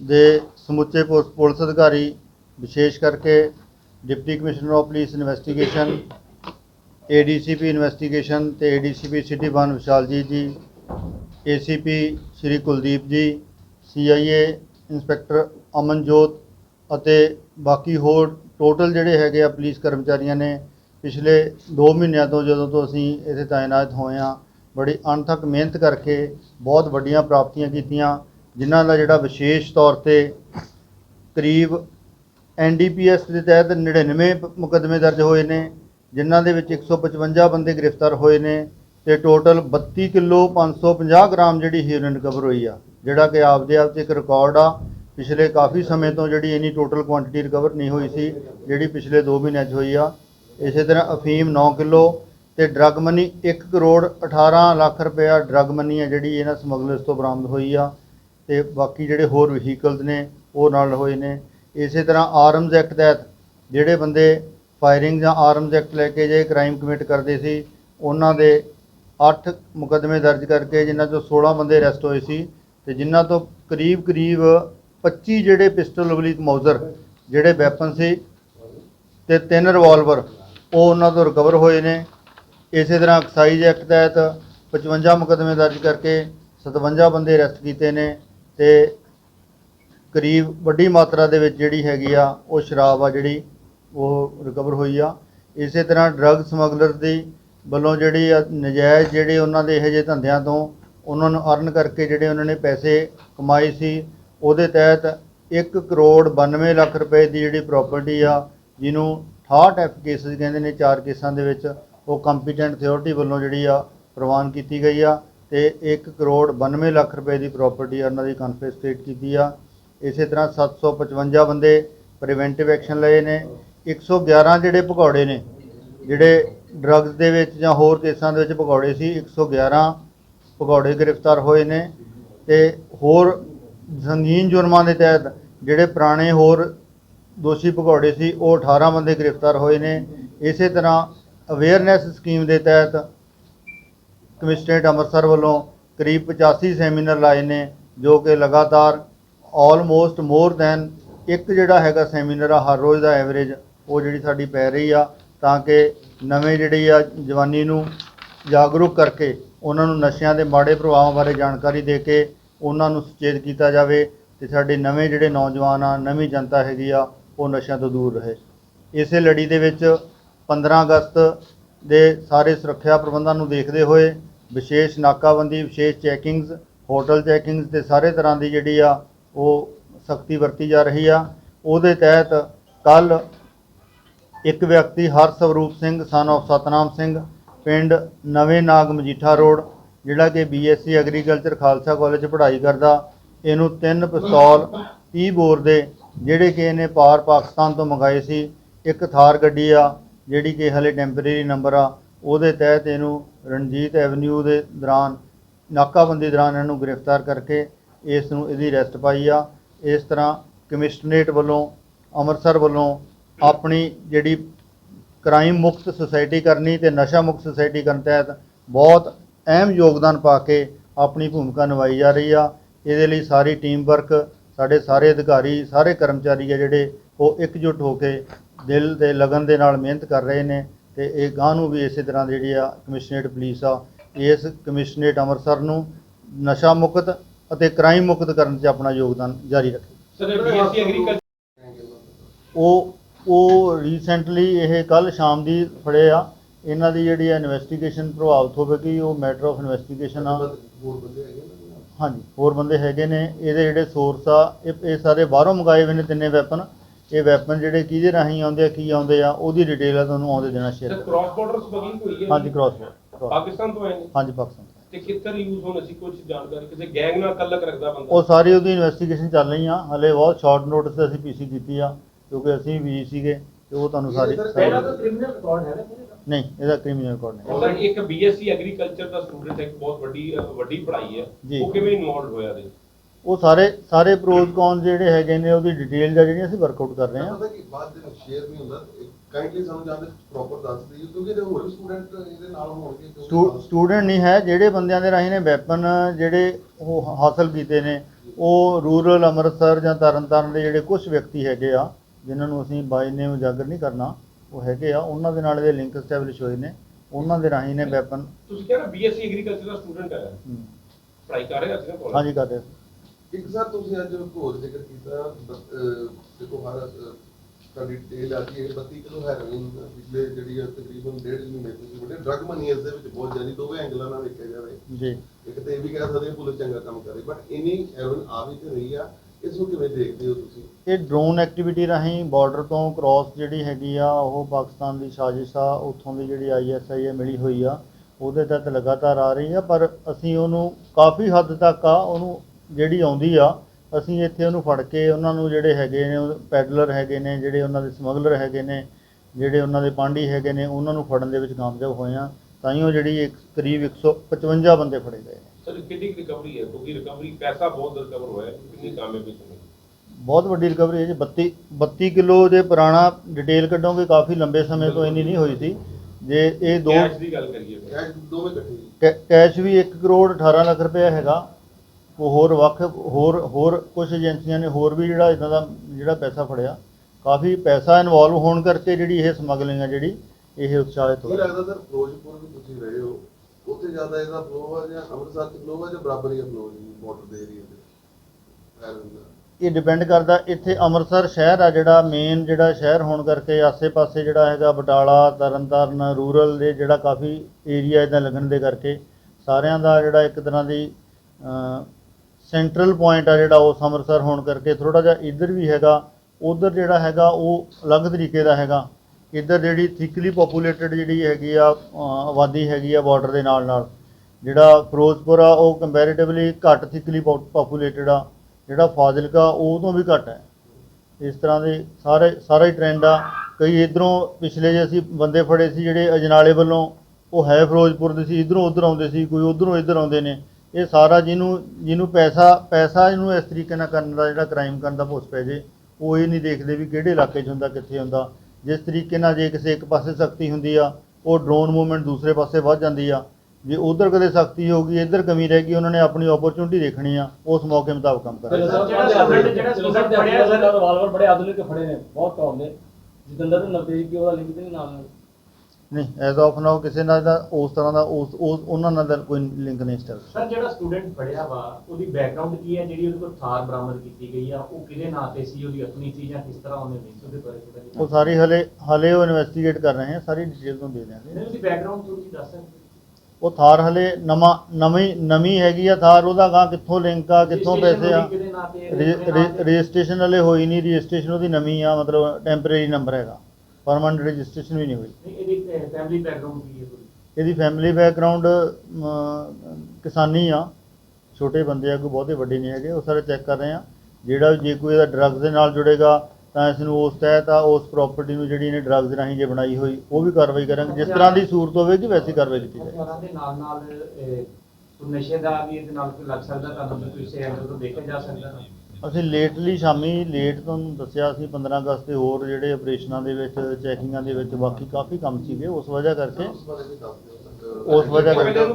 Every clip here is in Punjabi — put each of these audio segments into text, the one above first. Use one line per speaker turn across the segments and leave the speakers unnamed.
ਦੇ ਸਮੁੱਚੇ ਪੁ- ਪੁਲਿਸ ਅਧਿਕਾਰੀ, ਵਿਸ਼ੇਸ਼ ਕਰਕੇ deputy commissioner of police investigation, ADCP investigation ਤੇ ADCP city one Vishal ji ji ACP ਸ਼੍ਰੀ ਕੁਲਦੀਪ ਜੀ, ਸੀਆਈਏ ਇੰਸਪੈਕਟਰ ਅਮਨਜੋਤ ਅਤੇ ਬਾਕੀ ਹੋਰ ਟੋਟਲ ਜਿਹੜੇ ਹੈਗੇ ਆ ਪੁਲਿਸ ਕਰਮਚਾਰੀਆਂ ਨੇ ਪਿਛਲੇ 2 ਮਹੀਨਿਆਂ ਤੋਂ ਜਦੋਂ ਤੋਂ ਅਸੀਂ ਇੱਥੇ ਤਾਇਨਾਤ ਹੋਏ ਹਾਂ, ਬੜੀ ਅਣਥੱਕ ਮਿਹਨਤ ਕਰਕੇ ਬਹੁਤ ਵੱਡੀਆਂ ਪ੍ਰਾਪਤੀਆਂ ਕੀਤੀਆਂ। ਜਿਨ੍ਹਾਂ ਦਾ ਜਿਹੜਾ ਵਿਸ਼ੇਸ਼ ਤੌਰ ਤੇ ਕਰੀਬ ਐਨਡੀਪੀਐਸ ਦੇ ਤਹਿਤ 99 ਪ- ਮੁਕੱਦਮੇ ਦਰਜ ਹੋਏ ਨੇ, ਜਿਨ੍ਹਾਂ ਦੇ ਵਿੱਚ 155 ਬੰਦੇ ਗ੍ਰਿਫਤਾਰ ਹੋਏ ਨੇ ਤੇ ਟੋਟਲ 32 ਕਿਲੋ 550 ਗ੍ਰਾਮ ਜਿਹੜੀ ਹੀਰੋਇਨ ਰਿਕਵਰ ਹੋਈ ਆ, ਜਿਹੜਾ ਕਿ ਆਪਦੇ ਆਪ 'ਚ ਇੱਕ ਰਿਕਾਰਡ ਆ। ਪਿਛਲੇ ਕਾਫੀ ਸਮੇਂ ਤੋਂ ਜਿਹੜੀ ਇੰਨੀ ਟੋਟਲ ਕੁਆਂਟੀਟੀ ਰਿਕਵਰ ਨਹੀਂ ਹੋਈ ਸੀ, ਜਿਹੜੀ ਪਿਛਲੇ 2 ਮਹੀਨਿਆਂ 'ਚ ਹੋਈ ਆ। ਇਸੇ ਤਰ੍ਹਾਂ ਅਫੀਮ 9 ਕਿਲੋ ਤੇ ਡਰੱਗ ਮਨੀ 1 ਕਰੋੜ 18 ਲੱਖ ਰੁਪਇਆ ਡਰੱਗ ਮਨੀ ਹੈ ਜਿਹੜੀ ਇਹਨਾਂ ਸਮਗਲਰਸ ਤੋਂ ਬਰਾਮਦ ਹੋਈ ਆ। ਤੇ ਬਾਕੀ ਜਿਹੜੇ ਹੋਰ ਵਹੀਕਲਸ ਨੇ, ਉਹ ਨਾਲ ਹੋਏ ਨੇ। ਇਸੇ ਤਰ੍ਹਾਂ ਆਰਮਜ਼ ਐਕਟ ਤਹਿਤ ਜਿਹੜੇ ਬੰਦੇ ਫਾਇਰਿੰਗ ਜਾਂ ਆਰਮਜ਼ ਐਕਟ ਲੈ ਕੇ ਜੇ ਕ੍ਰਾਈਮ ਕਮਿਟ ਕਰਦੇ ਸੀ, ਉਹਨਾਂ ਦੇ 8 ਮੁਕੱਦਮੇ ਦਰਜ ਕਰਕੇ ਜਿਨ੍ਹਾਂ ਚੋਂ 16 ਬੰਦੇ ਅਰੈਸਟ ਹੋਏ ਸੀ ਤੇ ਜਿਨ੍ਹਾਂ ਤੋਂ ਕਰੀਬ ਕਰੀਬ 25 ਜਿਹੜੇ ਪਿਸਟਲ ਬਲੀਕ ਮੌਜ਼ਰ ਜਿਹੜੇ ਵੈਪਨ ਸੀ ਤੇ ਤਿੰਨ ਰਿਵਾਲਵਰ ਉਹ ਉਹਨਾਂ ਤੋਂ ਰਿਕਵਰ ਹੋਏ ਨੇ। ਇਸੇ ਤਰ੍ਹਾਂ ਐਕਸਾਈਜ਼ ਐਕਟ ਤਹਿਤ 55 ਮੁਕੱਦਮੇ ਦਰਜ ਕਰਕੇ 57 ਬੰਦੇ ਅਰੈਸਟ ਕੀਤੇ ਨੇ। ਤੇ ਕਰੀਬ ਵੱਡੀ ਮਾਤਰਾ ਦੇ ਵਿੱਚ ਜਿਹੜੀ ਹੈਗੀ ਆ, ਉਹ ਸ਼ਰਾਬ ਆ ਜਿਹੜੀ, ਉਹ ਰਿਕਵਰ ਹੋਈ ਆ। ਇਸੇ ਤਰ੍ਹਾਂ ਡਰੱਗ ਸਮਗਲਰ ਦੀ ਵੱਲੋਂ ਜਿਹੜੀ ਆ, ਨਜਾਇਜ਼ ਜਿਹੜੇ ਉਹਨਾਂ ਦੇ ਇਹੋ ਜਿਹੇ ਧੰਦਿਆਂ ਤੋਂ ਉਹਨਾਂ ਨੂੰ ਅਰਨ ਕਰਕੇ ਜਿਹੜੇ ਉਹਨਾਂ ਨੇ ਪੈਸੇ ਕਮਾਏ ਸੀ, ਉਹਦੇ ਤਹਿਤ 1 ਕਰੋੜ 92 ਲੱਖ ਰੁਪਏ ਦੀ ਜਿਹੜੀ ਪ੍ਰਾਪਰਟੀ ਆ, ਜਿਹਨੂੰ 68 ਐਫ ਕੇਸਿਸ ਕਹਿੰਦੇ ਨੇ, ਚਾਰ ਕੇਸਾਂ ਦੇ ਵਿੱਚ ਉਹ ਕੰਪੀਟੈਂਟ ਅਥਾਰਟੀ ਵੱਲੋਂ ਜਿਹੜੀ ਆ ਪ੍ਰਵਾਨ ਕੀਤੀ ਗਈ ਆ। ਤੇ 1 ਕਰੋੜ 92 ਲੱਖ ਰੁਪਏ ਦੀ ਪ੍ਰਾਪਰਟੀ ਉਹਨਾਂ ਦੀ ਕਨਫਿਸਕੇਟ ਕੀਤੀ ਆ। ਇਸੇ ਤਰ੍ਹਾਂ 755 ਬੰਦੇ ਪ੍ਰੀਵੈਂਟਿਵ ਐਕਸ਼ਨ ਲਏ ਨੇ। 111 ਜਿਹੜੇ ਭਗੌੜੇ ਨੇ, ਜਿਹੜੇ ਡਰੱਗਸ ਦੇ ਵਿੱਚ ਜਾਂ ਹੋਰ ਕੇਸਾਂ ਦੇ ਵਿੱਚ ਭਗੌੜੇ ਸੀ 111 ਭਗੌੜੇ ਗ੍ਰਿਫਤਾਰ ਹੋਏ ਨੇ ਤੇ ਹੋਰ ਸੰਗੀਨ ਜੁਰਮਾਂ ਦੇ ਤਹਿਤ ਜਿਹੜੇ ਪੁਰਾਣੇ ਹੋਰ ਦੋਸ਼ੀ ਭਗੌੜੇ ਸੀ, ਉਹ 18 ਬੰਦੇ ਗ੍ਰਿਫਤਾਰ ਹੋਏ ਨੇ। ਇਸੇ ਤਰ੍ਹਾਂ ਅਵੇਅਰਨੈਸ ਸਕੀਮ ਦੇ ਤਹਿਤ ਕਮਿਸ਼ਨਰੇਟ ਅੰਮ੍ਰਿਤਸਰ ਵੱਲੋਂ ਕਰੀਬ 85 ਸੈਮੀਨਾਰ ਲਾਏ ਨੇ, ਜੋ ਕਿ ਲਗਾਤਾਰ ਆਲਮੋਸਟ ਮੋਰ ਦੈਨ ਇੱਕ ਜਿਹੜਾ ਹੈਗਾ ਸੈਮੀਨਾਰ ਆ, ਹਰ ਰੋਜ਼ ਦਾ ਐਵਰੇਜ ਉਹ ਜਿਹੜੀ ਸਾਡੀ ਪੈ ਰਹੀ ਆ, ਤਾਂ ਕਿ ਨਵੇਂ ਜਿਹੜੀ ਆ ਜਵਾਨੀ ਨੂੰ ਜਾਗਰੂਕ ਕਰਕੇ ਉਹਨਾਂ ਨੂੰ ਨਸ਼ਿਆਂ ਦੇ ਮਾੜੇ ਪ੍ਰਭਾਵਾਂ ਬਾਰੇ ਜਾਣਕਾਰੀ ਦੇ ਕੇ ਉਹਨਾਂ ਨੂੰ ਸੁਚੇਤ ਕੀਤਾ ਜਾਵੇ ਤੇ ਸਾਡੇ ਨਵੇਂ ਜਿਹੜੇ ਨੌਜਵਾਨ ਆ, ਨਵੀਂ ਜਨਤਾ ਹੈਗੀ ਆ, ਉਹ ਨਸ਼ਿਆਂ ਤੋਂ ਦੂਰ ਰਹੇ। ਇਸੇ ਲੜੀ ਦੇ ਵਿੱਚ 15 ਅਗਸਤ ਦੇ ਸਾਰੇ ਸੁਰੱਖਿਆ ਪ੍ਰਬੰਧਾਂ ਨੂੰ ਦੇਖਦੇ ਹੋਏ ਵਿਸ਼ੇਸ਼ ਨਾਕਾਬੰਦੀ, ਵਿਸ਼ੇਸ਼ ਚੈਕਿੰਗਸ, ਹੋਟਲ ਚੈਕਿੰਗਸ ਤੇ ਸਾਰੇ ਤਰ੍ਹਾਂ ਦੀ ਜਿਹੜੀ ਆ ਉਹ ਸਖਤੀ ਵਰਤੀ ਜਾ ਰਹੀ ਆ। ਉਹਦੇ ਤਹਿਤ ਕੱਲ ਇੱਕ ਵਿਅਕਤੀ ਹਰਸਵਰੂਪ ਸਿੰਘ ਸਨ of ਸਤਨਾਮ ਸਿੰਘ, ਪਿੰਡ ਨਵੇਂ ਨਾਗ ਮਜੀਠਾ ਰੋਡ, ਜਿਹੜਾ ਕਿ ਬੀਐਸਸੀ ਐਗਰੀਕਲਚਰ ਖਾਲਸਾ ਕਾਲਜ 'ਚ ਪੜ੍ਹਾਈ ਕਰਦਾ, ਇਹਨੂੰ ਤਿੰਨ ਪਿਸਤੌਲ 30 ਬੋਰ ਦੇ ਜਿਹੜੇ ਕਿ ਇਹਨੇ ਪਾਰ ਪਾਕਿਸਤਾਨ ਤੋਂ ਮੰਗਾਏ ਸੀ। ਇੱਕ ਥਾਰ ਗੱਡੀ ਆ, ਜਿਹੜੀ ਕਿ ਹਲੇ ਟੈਂਪਰੇਰੀ ਨੰਬਰ ਆ ਉਹਦੇ ਤਹਿਤ ਇਹਨੂੰ ਰਣਜੀਤ ਐਵਨਿਊ ਦੇ ਦੌਰਾਨ, ਨਾਕਾਬੰਦੀ ਦੌਰਾਨ ਇਹਨੂੰ ਗ੍ਰਿਫਤਾਰ ਕਰਕੇ ਇਸ ਨੂੰ ਇਹਦੀ ਅਰੈਸਟ ਪਾਈ ਆ। ਇਸ ਤਰ੍ਹਾਂ ਕਮਿਸ਼ਨਰੇਟ ਵੱਲੋਂ, ਅੰਮ੍ਰਿਤਸਰ ਵੱਲੋਂ ਆਪਣੀ ਜਿਹੜੀ ਕ੍ਰਾਈਮ ਮੁਕਤ ਸੁਸਾਇਟੀ ਕਰਨੀ ਤੇ ਨਸ਼ਾ ਮੁਕਤ ਸੁਸਾਇਟੀ ਕਰਨ ਤਹਿਤ ਬਹੁਤ ਅਹਿਮ ਯੋਗਦਾਨ ਪਾ ਕੇ ਆਪਣੀ ਭੂਮਿਕਾ ਨਿਭਾਈ ਜਾ ਰਹੀ ਆ। ਇਹਦੇ ਲਈ ਸਾਰੀ ਟੀਮ ਵਰਕ, ਸਾਡੇ ਸਾਰੇ ਅਧਿਕਾਰੀ, ਸਾਰੇ ਕਰਮਚਾਰੀ ਆ ਜਿਹੜੇ ਉਹ ਇਕਜੁੱਟ ਹੋ ਕੇ ਦਿਲ ਤੇ ਲਗਨ ਦੇ ਨਾਲ ਮਿਹਨਤ ਕਰ ਰਹੇ ਨੇ। ਤੇ ਇਹ ਗਾਂ ਨੂੰ ਵੀ ਇਸੇ ਤਰ੍ਹਾਂ ਜਿਹੜੀ ਆ ਕਮਿਸ਼ਨਰੇਟ ਪੁਲਿਸ ਆ ਇਸ ਕਮਿਸ਼ਨਰੇਟ ਅੰਮ੍ਰਿਤਸਰ ਨੂੰ ਨਸ਼ਾ ਮੁਕਤ ਅਤੇ ਕ੍ਰਾਈਮ ਮੁਕਤ ਕਰਨ 'ਚ ਆਪਣਾ ਯੋਗਦਾਨ ਜਾਰੀ ਰੱਖੇ
ਸਰ ਬੀਐਸਸੀ ਐਗਰੀਕਲਚਰ
ਉਹ ਉਹ ਰੀਸੈਂਟਲੀ ਇਹ ਕੱਲ ਸ਼ਾਮ ਦੀ ਫੜੇ ਆ। ਇਹਨਾਂ ਦੀ ਜਿਹੜੀ ਇਨਵੈਸਟੀਗੇਸ਼ਨ ਪ੍ਰਭਾਵਿਤ ਹੋਵੇਗੀ ਉਹ ਮੈਟਰ ਆਫ ਇਨਵੈਸਟੀਗੇਸ਼ਨ ਆ। ਹਾਂਜੀ ਹੋਰ ਬੰਦੇ ਹੈਗੇ ਨੇ। ਇਹਦੇ ਜਿਹੜੇ ਸੋਰਸ ਆ ਇਹ ਇਹ ਸਾਰੇ ਬਾਹਰੋਂ ਮੰਗਾਏ ਹੋਏ ਨੇ ਤਿੰਨੇ ਵੈਪਨ ਇਹ ਵੈਪਨ ਜਿਹੜੇ ਕਿਹਦੇ ਰਾਹੀਂ ਆਉਂਦੇ ਆ ਕੀ ਆਉਂਦੇ ਆ ਉਹਦੀ ਡਿਟੇਲ ਆ ਤੁਹਾਨੂੰ ਆਉਂਦੇ ਦੇਣਾ
sir
share
cross border smuggling ਹੋਈ ਹੈ?
ਹਾਂਜੀ ਕ੍ਰਾਸ
ਪਾਕਿਸਤਾਨ ਤੋਂ ਆਏ ਨੇ
ਹਾਂਜੀ ਪਾਕਿਸਤਾਨ
ਤੇ। ਕਿੱਧਰ ਯੂਜ਼ ਹੋਣ ਅਸੀਂ ਕੁਝ ਜਾਣਕਾਰੀ ਕਿਸੇ ਗੈਂਗ ਨਾਲ ਕਲਕ ਰੱਖਦਾ ਬੰਦਾ?
ਉਹ ਸਾਰੀ ਉਹਦੀ ਇਨਵੈਸਟੀਗੇਸ਼ਨ ਚੱਲ ਰਹੀ ਆ। ਹਲੇ ਬਹੁਤ ਸ਼ਾਰਟ ਨੋਟਿਸ ਤੇ ਅਸੀਂ ਪੀਸੀ ਕੀਤੀ ਆ ਕਿਉਂਕਿ ਅਸੀਂ ਵੀ ਸੀਗੇ ਤੇ ਉਹ ਤੁਹਾਨੂੰ ਸਾਰੀ
ਪਹਿਲਾਂ ਤਾਂ ਕ੍ਰਿਮੀਨਲ ਰਿਕਾਰਡ ਹੈ ਨਾ
ਨਹੀਂ ਇਹਦਾ ਕ੍ਰਿਮੀਨਲ ਰਿਕਾਰਡ ਨਹੀਂ।
ਸਰ ਇੱਕ ਬੀਐਸਸੀ ਐਗਰੀਕਲਚਰ ਦਾ ਸਟੂਡੈਂਟ ਇੱਕ ਬਹੁਤ ਵੱਡੀ ਅ, ਵੱਡੀ ਪੜ੍ਹਾਈ ਹੈ।
ਜੀ।
ਉਹ ਕਿਵੇਂ ਇਨਵੋਲਡ ਹੋਇਆ ਇਹਦੇ 'ਚ?
ਉਹ ਸਾਰੇ ਸਾਰੇ ਪ੍ਰੋਜ਼ ਕੌਨ ਜਿਹੜੇ ਹੈਗੇ ਨੇ ਉਹਦੀ ਡਿਟੇਲ ਦਾ ਜਿਹੜੀਆਂ ਅਸੀਂ ਵਰਕਆਊਟ ਕਰ ਰਹੇ ਹਾਂ।
ਪਤਾ ਕਿ ਬਾਅਦ ਦੇ ਵਿੱਚ ਸ਼ੇਅਰ ਨਹੀਂ ਹੁੰਦਾ। ਕਾਈਂਡਲੀ ਸਾਨੂੰ ਜਾਂਦੇ ਪ੍ਰੋਪਰ ਦੱਸ ਦਿਓ ਕਿਉਂਕਿ ਜੇ ਹੋਰ ਸਟੂਡੈਂਟ ਇਹਦੇ ਨਾਲ ਹੋਣਗੇ
ਸਟੂਡੈਂਟ ਨਹੀਂ ਹੈ ਜਿਹੜੇ ਬੰਦਿਆਂ ਦੇ ਰਾਹੀਂ ਨੇ ਵੈਪਨ ਜਿਹੜੇ ਉਹ ਹਾਸਲ ਕੀਤੇ ਨੇ ਉਹ ਰੂਰਲ ਅੰਮ੍ਰਿਤਸਰ ਜਾਂ ਤਰਨਤਾਰਨ ਦੇ ਜਿਹੜੇ ਕੁਝ ਵਿਅਕਤੀ ਹੈਗੇ ਆ ਜਿਨ੍ਹਾਂ ਨੂੰ ਅਸੀਂ ਬਾਈ ਨੇਮ ਉਜਾਗਰ ਨਹੀਂ ਕਰਨਾ ਉਹ ਹੈਗੇ ਆ ਉਹਨਾਂ ਦੇ ਨਾਲ ਇਹਦੇ ਲਿੰਕ ਸਟੈਬਲਿਸ਼ ਹੋਏ ਨੇ ਉਹਨਾਂ ਦੇ ਰਾਹੀਂ ਨੇ ਵੈਪਨ
ਤੁਸੀਂ ਕਿਹਾ ਨਾ ਬੀਐਸਸੀ ਐਗਰੀਕਲਚਰ ਦਾ ਸਟੂਡੈਂਟ ਹੈ। ਪੜ੍ਹਾਈ ਕਰ ਰਿਹਾ ਸੀ ਨਾ college?
ਹਾਂਜੀ ਕਰਦੇ
ਇੱਕ ਸਰ ਤੁਸੀਂ ਅੱਜ ਹੋਰ ਜ਼ਿਕਰ ਕੀਤਾ ਦੇਖੋ ਹਰ ਤੁਹਾਡੀ ਡਿਟੇਲ ਆ ਗਈ ਹੈ 32 ਕਿਲੋ ਹੈਰੋਇਨ ਪਿਛਲੇ ਜਿਹੜੀ ਆ ਤਕਰੀਬਨ ਡੇਢ ਮਹੀਨੇ ਤੋਂ ਬੜੇ ਡਰਗ ਮਨੀ ਇਸ ਦੇ ਵਿੱਚ ਬਹੁਤ ਜਾਨੀ ਦੋਵੇਂ ਐਂਗਲਾਂ ਨਾਲ ਵੇਖਿਆ ਜਾਵੇ।
ਜੀ।
ਇੱਕ ਤੇ ਇਹ ਵੀ ਕਹਿ ਸਕਦੇ ਹਾਂ ਪੁਲਿਸ ਚੰਗਾ ਕੰਮ ਕਰੇ ਬਟ ਇਨੀ ਹੈਰੋਇਨ ਆ ਵੀ ਤੇ ਰਹੀ ਆ ਇਸ ਨੂੰ ਕਿਵੇਂ ਦੇਖਦੇ ਹੋ ਤੁਸੀਂ?
ਇਹ ਡਰੋਨ ਐਕਟੀਵਿਟੀ ਰਾਹੀਂ ਬਾਰਡਰ ਤੋਂ ਕ੍ਰਾਸ ਜਿਹੜੀ ਹੈਗੀ ਆ ਉਹ ਪਾਕਿਸਤਾਨ ਦੀ ਸਾਜ਼ਿਸ਼ ਆ ਉੱਥੋਂ ਦੀ ਜਿਹੜੀ ਆਈਐਸਆਈ ਹੈ ਮਿਲੀ ਹੋਈ ਆ ਉਹਦੇ ਤਹਿਤ ਲਗਾਤਾਰ ਆ ਰਹੀ ਆ ਪਰ ਅਸੀਂ ਉਹਨੂੰ ਕਾਫੀ ਹੱਦ ਤੱਕ ਆ ਉਹਨੂੰ ਜਿਹੜੀ ਆਉਂਦੀ ਆ ਅਸੀਂ ਇੱਥੇ ਉਹਨੂੰ ਫੜ ਕੇ ਉਹਨਾਂ ਨੂੰ ਜਿਹੜੇ ਹੈਗੇ ਨੇ ਪੈਡਲਰ ਹੈਗੇ ਨੇ ਜਿਹੜੇ ਉਹਨਾਂ ਦੇ ਸਮਗਲਰ ਹੈਗੇ ਨੇ ਜਿਹੜੇ ਉਹਨਾਂ ਦੇ ਪਾਂਡੀ ਹੈਗੇ ਨੇ ਉਹਨਾਂ ਨੂੰ ਫੜਨ ਦੇ ਵਿੱਚ ਕਾਮਯਾਬ ਹੋਏ ਆ। ਤਾਂ ਹੀ ਉਹ ਜਿਹੜੀ ਇੱਕ ਕਰੀਬ 155 ਬੰਦੇ ਫੜੇ ਗਏ ਨੇ।
ਸਰ ਕਿੰਨੀ ਰਿਕਵਰੀ ਹੈ? ਕਿਉਂਕਿ ਰਿਕਵਰੀ ਪੈਸਾ ਬਹੁਤ ਰਿਕਵਰ ਹੋਇਆ ਹੈ ਕਿੰਨੀ ਕਾਮਯਾਬੀ ਸੀ
ਬਹੁਤ ਵੱਡੀ ਰਿਕਵਰੀ ਹੈ ਜੀ। 32 32 ਕਿਲੋ ਜੇ ਪੁਰਾਣਾ ਡਿਟੇਲ ਕੱਢੋਗੇ ਕਾਫੀ ਲੰਬੇ ਸਮੇਂ ਤੋਂ ਇੰਨੀ ਨਹੀਂ ਹੋਈ ਸੀ। ਜੇ ਇਹ ਦੋ
ਕੈਸ਼ ਦੀ ਗੱਲ ਕਰੀਏ।
ਕੈਸ਼ ਦੋਵੇਂ ਇਕੱਠੇ
ਕੈਸ਼ ਵੀ 1 ਕਰੋੜ 18 ਲੱਖ ਰੁਪਏ ਹੈਗਾ। ਉਹ ਹੋਰ ਵੱਖ ਹੋਰ ਹੋਰ ਕੁਝ ਏਜੰਸੀਆਂ ਨੇ ਹੋਰ ਵੀ ਜਿਹੜਾ ਇਦਾਂ ਦਾ ਜਿਹੜਾ ਪੈਸਾ ਫੜਿਆ ਕਾਫੀ ਪੈਸਾ ਇਨਵੋਲਵ ਹੋਣ ਕਰਕੇ ਜਿਹੜੀ ਇਹ ਸਮਗਲਿੰਗ ਹੈ ਜਿਹੜੀ ਇਹ ਉਤਸ਼ਾਹਿਤ
ਕੀ
ਹੋਈ
ਲੱਗਦਾ ਸਰ ਫਿਰੋਜ਼ਪੁਰ ਵੀ ਤੁਸੀਂ ਰਹੇ ਹੋ। ਉੱਥੇ ਜ਼ਿਆਦਾ ਇਹਦਾ ਫਲੋ ਆ ਜਾਂ ਅੰਮ੍ਰਿਤਸਰ ਚ ਫਲੋ ਆ ਜਾਂ ਬਰਾਬਰ ਹੀ ਫਲੋ ਜੀ ਬਾਰਡਰ ਦੇ ਏਰੀਆ ਦਾ?
ਇਹ ਡਿਪੈਂਡ ਕਰਦਾ ਇੱਥੇ ਅੰਮ੍ਰਿਤਸਰ ਸ਼ਹਿਰ ਆ ਜਿਹੜਾ ਮੇਨ ਜਿਹੜਾ ਸ਼ਹਿਰ ਹੋਣ ਕਰਕੇ ਆਸੇ-ਪਾਸੇ ਜਿਹੜਾ ਹੈਗਾ ਬਟਾਲਾ ਤਰਨਤਾਰਨ ਰੂਰਲ ਦੇ ਜਿਹੜਾ ਕਾਫੀ ਏਰੀਆ ਇਦਾਂ ਲੱਗਣ ਦੇ ਕਰਕੇ ਸਾਰਿਆਂ ਦਾ ਜਿਹੜਾ ਇੱਕ ਤਰ੍ਹਾਂ ਦੀ ਸੈਂਟਰਲ ਪੁਆਇੰਟ ਆ ਜਿਹੜਾ ਉਹ ਅੰਮ੍ਰਿਤਸਰ ਹੋਣ ਕਰਕੇ ਥੋੜਾ ਜਿਹਾ ਇੱਧਰ ਵੀ ਹੈਗਾ, ਉਧਰ ਜਿਹੜਾ ਹੈਗਾ ਉਹ ਅਲੱਗ ਤਰੀਕੇ ਦਾ ਹੈਗਾ। ਇੱਧਰ ਜਿਹੜੀ ਥਿਕਲੀ ਪੋਪੂਲੇਟਡ ਜਿਹੜੀ ਹੈਗੀ ਆ ਆਬਾਦੀ ਹੈਗੀ ਆ ਬਾਰਡਰ ਦੇ ਨਾਲ ਨਾਲ। ਜਿਹੜਾ ਫਿਰੋਜ਼ਪੁਰ ਆ, ਉਹ ਕੰਪੈਰੀਟਿਵਲੀ ਘੱਟ ਥਿਕਲੀ ਪੋਪੂਲੇਟਡ ਆ। ਜਿਹੜਾ ਫਾਜ਼ਿਲਕਾ, ਉਹ ਤੋਂ ਵੀ ਘੱਟ ਹੈ। ਇਸ ਤਰ੍ਹਾਂ ਦੇ ਸਾਰੇ, ਸਾਰਾ ਹੀ ਟ੍ਰੈਂਡ ਆ। ਕਈ ਇਧਰੋਂ ਪਿਛਲੇ ਜੇ ਅਸੀਂ ਬੰਦੇ ਫੜੇ ਸੀ ਜਿਹੜੇ ਅਜਨਾਲੇ ਵੱਲੋਂ, ਉਹ ਹੈ ਫਿਰੋਜ਼ਪੁਰ ਦੇ ਸੀ, ਇਧਰੋਂ ਉਧਰ ਆਉਂਦੇ ਸੀ, ਕੋਈ ਉਧਰੋਂ ਇੱਧਰ ਆਉਂਦੇ ਨੇ। ਇਹ ਸਾਰਾ ਜਿਹਨੂੰ ਜਿਹਨੂੰ ਪੈਸਾ ਪੈਸਾ ਇਹਨੂੰ ਇਸ ਤਰੀਕੇ ਨਾਲ ਕਰਨ ਦਾ ਜਿਹੜਾ ਕ੍ਰਾਈਮ ਕਰਨ ਦਾ ਭੁੱਸ ਪੈ ਜੇ ਉਹ ਇਹ ਨਹੀਂ ਦੇਖਦੇ ਵੀ ਕਿਹੜੇ ਇਲਾਕੇ 'ਚ ਹੁੰਦਾ ਕਿੱਥੇ ਹੁੰਦਾ। ਜਿਸ ਤਰੀਕੇ ਨਾਲ ਜੇ ਕਿਸੇ ਇੱਕ ਪਾਸੇ ਸਖਤੀ ਹੁੰਦੀ ਆ ਉਹ ਡਰੋਨ ਮੂਵਮੈਂਟ ਦੂਸਰੇ ਪਾਸੇ ਵੱਧ ਜਾਂਦੀ ਆ। ਜੇ ਉਧਰ ਕਦੇ ਸਖਤੀ ਹੋਊਗੀ ਇੱਧਰ ਕਮੀ ਰਹਿ ਗਈ ਉਹਨਾਂ ਨੇ ਆਪਣੀ ਓਪਰਚੁਨਿਟੀ ਦੇਖਣੀ ਆ ਉਸ ਮੌਕੇ ਮੁਤਾਬਕ ਕੰਮ ਕਰਨਾ।
ਜਿਹੜਾ student ਫੜਿਆ ਸਰ-
ਰਿਵਾਲਵਰ ਬੜੇ ਆਧੁਨਿਕ ਫੜੇ ਨੇ ਬਹੁਤ ਟੌਪ ਦੇ ਜਿਤਿੰਦਰ ਤੇ ਨਵਤੇਜ ਕੀ ਉਹਦਾ ਲਿੰਕ ਤੇ ਨਹੀਂ ਨਾਲ
ਨਹੀਂ ਐਜ਼ ਆਫ ਨਾਓ ਕਿਸੇ ਨਾਲ ਦਾ ਉਸ ਤਰ੍ਹਾਂ ਦਾ ਉਸ ਉਸ- ਉਹਨਾਂ ਨਾਲ ਦਾ ਕੋਈ ਲਿੰਕ ਨਹੀਂ ਸਟਰ
ਸਰ ਜਿਹੜਾ ਸਟੂਡੈਂਟ ਫੜਿਆ ਵਾ ਉਹਦੀ ਬੈਕਗ੍ਰਾਉਂਡ ਕੀ ਹੈ? ਜਿਹੜੀ ਉਹਦੇ ਕੋਲ ਥਾਰ ਬਰਾਮਦ ਕੀਤੀ ਗਈ ਆ ਉਹ ਕਿਹਦੇ ਨਾਂ ਤੇ ਸੀ? ਉਹਦੀ ਆਪਣੀ ਸੀ ਜਾਂ ਕਿਸ ਤਰ੍ਹਾਂ ਉਹਨੇ ਲਈ ਉਹਦੇ ਬਾਰੇ ਥੋੜਾ ਜਿਹਾ
ਉਹ ਸਾਰੀ ਹਲੇ ਹਲੇ ਉਹ ਇਨਵੈਸਟੀਗੇਟ ਕਰ ਰਹੇ ਹਨ ਸਾਰੀ ਡਿਟੇਲ ਤੋਂ ਦੇ ਦਿਆਂਗੇ।
ਨਹੀਂ ਉਹਦੀ ਬੈਕਗ੍ਰਾਉਂਡ ਜਿਹੀ ਦੱਸ ਸਕਦੇ
ਉਹ ਥਾਰ ਹਲੇ ਨਵਾਂ ਨਵੀਂ ਨਵੀਂ ਹੈਗੀ ਆ ਥਾਰ ਉਹਦਾ ਗਾਂ ਕਿੱਥੋਂ ਲਿੰਕ ਆ ਕਿੱਥੋਂ
Registration
ਪੈਸੇ ਆ?
ਉਹਦੀ ਕਿਹਦੇ ਨਾਂ ਤੇ ਹੈ, ਆਪਣੇ ਨਾਂ ਤੇ?
ਰਜਿਸਟ੍ਰੇਸ਼ਨ ਹਲੇ ਹੋਈ ਨਹੀਂ ਰਜਿਸਟ੍ਰੇਸ਼ਨ ਉਹਦੀ ਨਵੀਂ ਆ ਮਤਲਬ ਟੈਂਪਰੇਰੀ ਨੰਬਰ ਹੈਗਾ। ਪਰਮਨੈਂਟ ਰਜਿਸਟ੍ਰੇਸ਼ਨ ਵੀ ਨਹੀਂ ਹੋਈ।
ਇਹਦੀ ਫੈਮਿਲੀ ਬੈਕਗ੍ਰਾਉਂਡ ਕੀ ਹੈ ਥੋੜੀ
ਇਹਦੀ ਫੈਮਿਲੀ ਬੈਕਗ੍ਰਾਉਂਡ ਕਿਸਾਨੀ ਆ। ਛੋਟੇ ਬੰਦੇ ਆ ਕੋਈ ਬਹੁਤੇ ਵੱਡੇ ਨਹੀਂ ਹੈਗੇ ਉਹ ਸਾਰੇ ਚੈੱਕ ਕਰ ਰਹੇ ਆ। ਜਿਹੜਾ ਜੇ ਕੋਈ ਇਹਦਾ ਡਰੱਗਸ ਦੇ ਨਾਲ ਜੁੜੇਗਾ ਤਾਂ ਇਸ ਨੂੰ ਉਸ ਤਹਿਤ ਆ ਉਸ ਪ੍ਰਾਪਰਟੀ ਨੂੰ ਜਿਹੜੀ ਇਹਨੇ ਡਰੱਗਸ ਰਾਹੀਂ ਜੇ ਬਣਾਈ ਹੋਈ ਉਹ ਵੀ ਕਾਰਵਾਈ ਕਰਾਂਗੇ। ਜਿਸ ਤਰ੍ਹਾਂ ਦੀ ਸੂਰਤ ਹੋਵੇਗੀ ਵੈਸੀ ਕਾਰਵਾਈ ਕੀਤੀ ਜਾਏਗੀ।
ਹਥਿਆਰਾਂ ਦੇ ਨਾਲ ਨਾਲ ਕੋਈ ਨਸ਼ੇ ਦਾ ਵੀ ਇਹਦੇ ਨਾਲ ਕੋਈ ਲੱਗ ਸਕਦਾ ਤੁਹਾਨੂੰ ਕਿਸੇ ਐਂਗਲ ਤੋਂ ਦੇਖਿਆ ਜਾ ਸਕਦਾ।
ਅਸੀਂ ਲੇਟਲੀ ਸ਼ਾਮੀ ਲੇਟ ਤੁਹਾਨੂੰ ਦੱਸਿਆ ਸੀ 15 ਅਗਸਤ ਦੇ ਹੋਰ ਜਿਹੜੇ ਆਪਰੇਸ਼ਨਾਂ ਦੇ ਵਿੱਚ ਚੈਕਿੰਗਾਂ ਦੇ ਵਿੱਚ ਬਾਕੀ ਕਾਫੀ ਕੰਮ ਸੀਗੇ ਉਸ ਵਜ੍ਹਾ ਕਰਕੇ
ਉਸ
ਵਜ੍ਹਾ ਕਰਕੇ-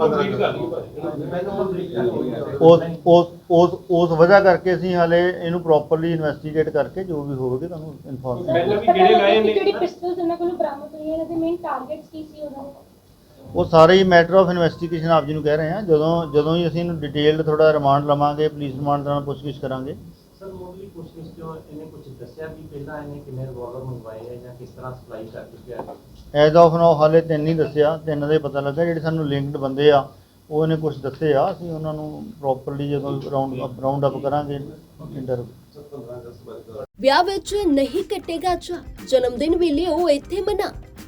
ਉਸ ਉਸ ਉਸ ਉਸ ਵਜ੍ਹਾ ਕਰਕੇ ਅਸੀਂ ਹਾਲੇ ਇਹਨੂੰ ਪ੍ਰੋਪਰਲੀ ਇਨਵੈਸਟੀਗੇਟ ਕਰਕੇ ਜੋ ਵੀ ਹੋਵੇਗੀ ਤੁਹਾਨੂੰ ਇਨਫੋਰਮ
ਕਿਹੜੇ ਲਾਏ ਨੇ?
ਜਿਹੜੀ ਪਿਸਟਲਸ ਇਹਨਾਂ ਕੋਲੋਂ ਬਰਾਮਦ ਹੋਈਆਂ ਇਹਨਾਂ ਦੇ ਮੇਨ ਟਾਰਗੇਟਸ ਕੀ ਸੀ ਉਹਨਾਂ ਦੇ
ਉਹ ਸਾਰੇ ਹੀ ਮੈਟਰ ਆਫ ਇਨਵੈਸਟੀਗੇਸ਼ਨ ਆਪ ਜੀ ਨੂੰ ਕਹਿ ਰਹੇ ਹਾਂ। ਜਦੋਂ ਜਦੋਂ ਹੀ ਅਸੀਂ ਇਹਨੂੰ ਡਿਟੇਲਡ ਥੋੜਾ ਰਿਮਾਂਡ ਲਵਾਂਗੇ ਪੁਲਿਸ ਰਿਮਾਂਡ ਨਾਲ ਪੁੱਛਗਿੱਛ ਕਰਾਂਗੇ।
ਸਰ ਮੁੱਢਲੀ ਪੁੱਛਗਿੱਛ ਜੋ ਇਹਨੇ ਕੁਝ ਦੱਸਿਆ ਵੀ ਪਹਿਲਾਂ ਇਹਨੇ ਕਿੰਨੇ ਰਿਵਾਲਵਰ ਮੰਗਵਾਏ ਹੈ ਜਾਂ ਕਿਸ ਤਰ੍ਹਾਂ ਸਪਲਾਈ ਕਰ ਚੁੱਕਿਆ? ਹੈ
ਐਜ਼ ਆਫ ਨਾਓ ਹਾਲੇ ਤਿੰਨ ਹੀ ਦੱਸਿਆ। ਤਿੰਨ ਦੇ ਪਤਾ ਲੱਗਾ ਜਿਹੜੇ ਸਾਨੂੰ ਲਿੰਕਡ ਬੰਦੇ ਆ ਉਹ ਇਹਨੇ ਕੁਝ ਦੱਸੇ ਆ। ਅਸੀਂ ਉਹਨਾਂ ਨੂੰ ਪ੍ਰੋਪਰਲੀ ਜਦੋਂ ਰਾਉਂਡ ਅਪ ਰਾਉਂਡ ਅਪ ਕਰਾਂਗੇ ਇੰਟਰਵਿਊ
ਸਰ 15 ਅਗਸਤ ਬਾਰੇ ਤਾਂ
ਵਿਆਹ ਵਿੱਚ ਨਹੀਂ ਕੱਟੇਗਾ ਚਾ ਜਨਮ ਦਿਨ ਵੀ ਲਿਓ ਇੱਥੇ ਮਨਾ।